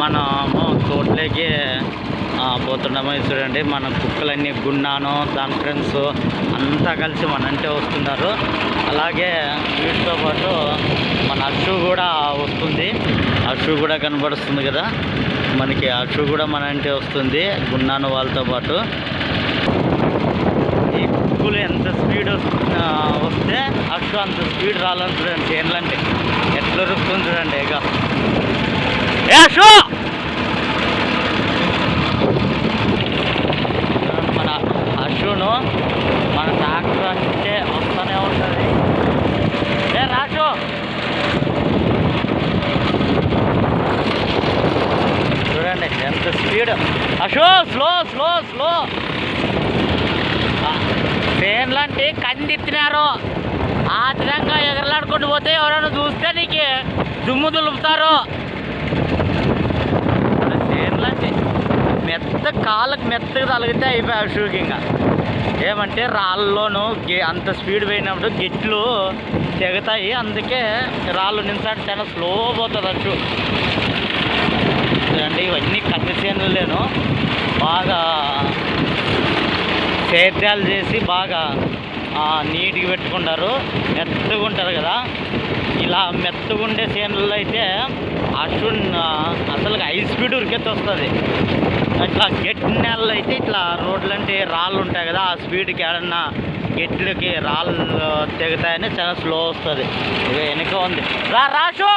మనము తోటలోకి పోతున్నాము. చూడండి మన కుక్కలన్నీ గున్నాను దాని ఫ్రెండ్స్ అంతా కలిసి మనంటే వస్తున్నారు. అలాగే వీటితో పాటు మన అషు కూడా వస్తుంది. అషు కూడా కనబడుస్తుంది కదా. మనకి అషు కూడా మనంటే వస్తుంది గున్నాను వాళ్ళతో పాటు. ఈ కుక్కలు ఎంత స్పీడ్ వస్తే అషు అంత స్పీడ్ రాలని చూడండి చేనులంటే ఎట్లా రుస్తుంది చూడండి ఇక. ఏ మన అశును మన ట్రాక్టర్ అంటే వస్తూనే ఉంటుంది. ఏ రాజు! చూడండి ఎంత స్పీడ్. అశో స్లో స్లో స్లో. ట్రైన్లంటే కందిత్తినారు. ఆ విధంగా ఎగరలాడుకుంటూ పోతే ఎవరైనా చూస్తే నీకు దుమ్ము దులుపుతారు ట్రైన్లంటే మెత్త కాళ్ళకు మెత్తగా తలిగితే అయిపోయి అశోక్ ఇంకా. ఏమంటే రాళ్ళలోను గే- అంత స్పీడ్ పోయినప్పుడు గిట్లు తెగుతాయి. అందుకే రాళ్ళు నించాడు చాలా స్లో పోతుంది అచ్చు అంటే ఇవన్నీ కత్తి లేను బాగా సేద్యాలు చేసి బాగా నీట్గా పెట్టుకుంటారు. మెత్తగా ఉంటారు కదా. ఇలా మెత్తగా ఉండే చేనుల్లో అయితే చూడండి అసలు హై స్పీడ్ ఉరికెత్తి వస్తుంది ఇట్లా గట్టి నెలలు అయితే ఇట్లా రోడ్లు అంటే రాళ్ళు ఉంటాయి కదా ఆ స్పీడ్కి ఏడన్నా గట్లకి రాళ్ళు తెగుతాయని చాలా స్లో వస్తుంది. ఇక వెనక ఉంది. రా రాషు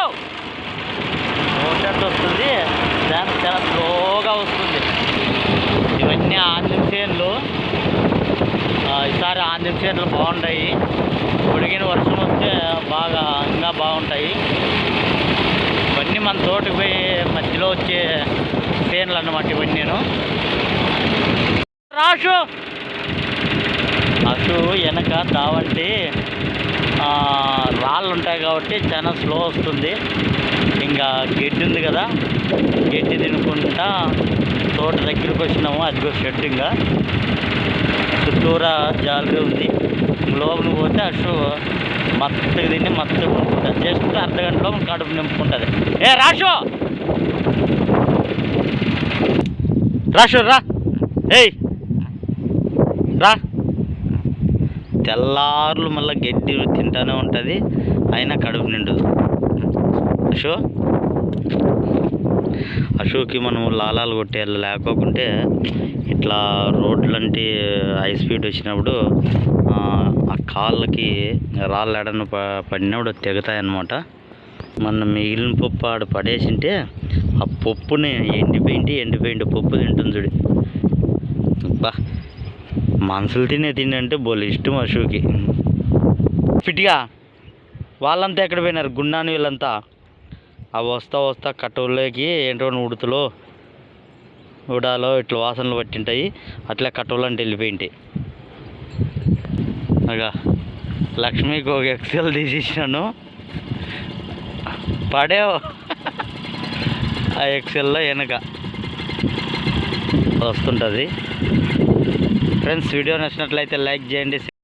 రోడ్డు వస్తుంది? దాని చాలా స్లోగా వస్తుంది. ఇవన్నీ ఆంజన్ చేనులు. ఈసారి ఆంజనేయ చేనులు బాగుంటాయి పొడిగిన వర్షం వస్తే బాగా ఇంకా బాగుంటాయి. మన తోటకి పోయి మధ్యలో వచ్చే చేనులు అన్నమాట ఇవన్నీ నేను. రాషు అటు వెనక దావంటి రాళ్ళు ఉంటాయి కాబట్టి చాలా స్లో వస్తుంది. ఇంకా గడ్డి ఉంది కదా గడ్డి తినుకుంటా తోట దగ్గరికి వచ్చినాము. అదిగో షెడ్ ఇంకా. చుట్టూరా జాలరీ ఉంది. లోపలికి పోతే అటు మత్తగా తిని మత్తగా ఉంటుంది జస్ట్ అర్ధ గంటలో కడుపు నింపుకుంటుంది. ఏ రాషు రాషు రా. ఏయ్! రా. తెల్లారులు మళ్ళీ గడ్డి తింటానే ఉంటుంది అయినా కడుపు నిండదు. అశో! అశోక్కి మనం లాలాలు కొట్టేయాలి లేకోకుంటే ఇట్లా రోడ్లంటే హై స్పీడ్ వచ్చినప్పుడు కాళ్ళకి రాళ్ళు ఎడన ప పడినప్పుడు తెగుతాయన్నమాట. మన మిగిలిన పప్పు ఆడ పడేసింటే ఆ పప్పుని ఎండిపోయింటి ఎండిపోయింటి పప్పు తింటుంది చూడు. బా మనుషులు తినే తిండి అంటే బోలు ఇష్టం అశోక్కి. ఫిట్గా వాళ్ళంతా ఎక్కడ పోయినారు? గుండాని వీళ్ళంతా? అవి వస్తా వస్తా కట్టవుల్లోకి ఏంటో ఉడుతులో ఉడాలో ఇట్లా వాసనలు పట్టింటాయి. అట్లా కట్టవులు అంటే వెళ్ళిపోయింటాయి అనగా లక్ష్మికి ఒక ఎక్సెల్ తీసేసినాను పడేవు. ఆ ఎక్సెల్లో వెనక వస్తుంటుంది. ఫ్రెండ్స్ వీడియో నచ్చినట్లయితే లైక్ చేయండి